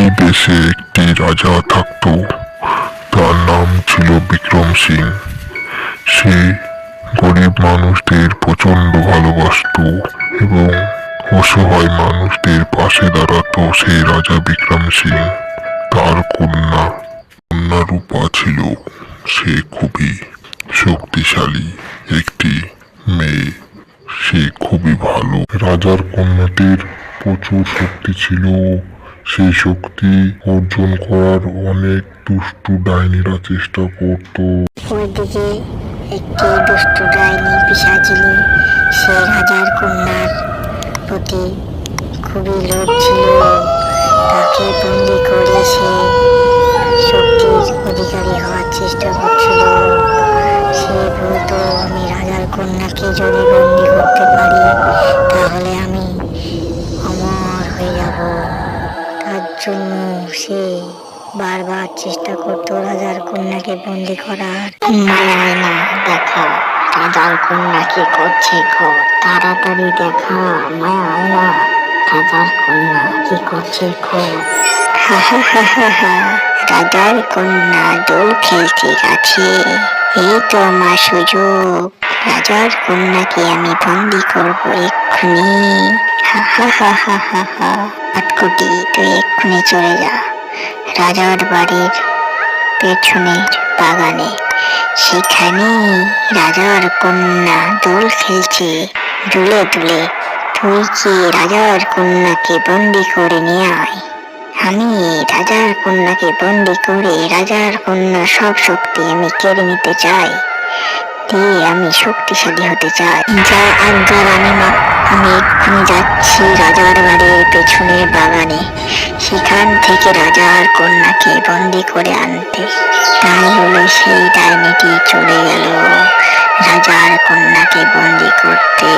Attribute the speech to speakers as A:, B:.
A: সেই দেশে একটি রাজা থাকত। তার নাম ছিল বিক্রম সিং। সে গরিব মানুষদের প্রচণ্ড ভালোবাসতো এবং অসহায় মানুষদের পাশে দাঁড়াতো সেই রাজা বিক্রম সিং। তার কন্যা কন্যা রূপা ছিল। সে খুবই শক্তিশালী একটি মেয়ে। সে খুবই ভালো। রাজার কন্যাটির প্রচুর শক্তি ছিল সেই শক্তি অর্জন করার অনেক দুষ্টু ডাইনিরা চেষ্টা করত।
B: ওইদিকে একটি দুষ্টু ডাইনি পিসাচিনি, সে রাজার কন্যার প্রতি খুবই লোভ ছিল। তাকে বন্দি করে সে শক্তির অধিকারী হওয়ার চেষ্টা করছিল। সে বলতো আমি রাজার কন্যাকে যদি বন্দি করতে পারি। জন্য সে বারবার চেষ্টা করতো রাজার কন্যাকে বন্দি করার। না, দেখা, রাজার কন্যা কি করছে গো? তাড়াতাড়ি দেখা মায়ায় না রাজার কন্যা কি করছে গো? রাজার কন্যা দোল খেলতে গেছে। এই তো আমার সুযোগ, রাজার কন্যাকে আমি বন্দি করব এক্ষুনি। হা হা হা হা হা। হা তুই এক্ষুনি চলে যা। রাজার বাড়ির পেছনের বাগানে। সেখানে রাজার কন্যা দোল খেলছে। দুলে দুলে, তুই কি রাজার কন্যাকে বন্দি করে নিয়ে আয়? আমি রাজার কন্যাকে বন্দি করে রাজার কন্যা সব শক্তি আমি কেড়ে নিতে চাই। দিয়ে আমি শক্তিশালী হতে চাই। যা আজ্ঞা রানীমা আমি এক্ষুনি যাচ্ছি রাজার বাড়ির পেছনের বাগানে, সেখান থেকে রাজার কন্যাকে বন্দি করে আনতে। তাই হলো সেই ডাইনিটি চলে গেল রাজার কন্যাকে বন্দি করতে।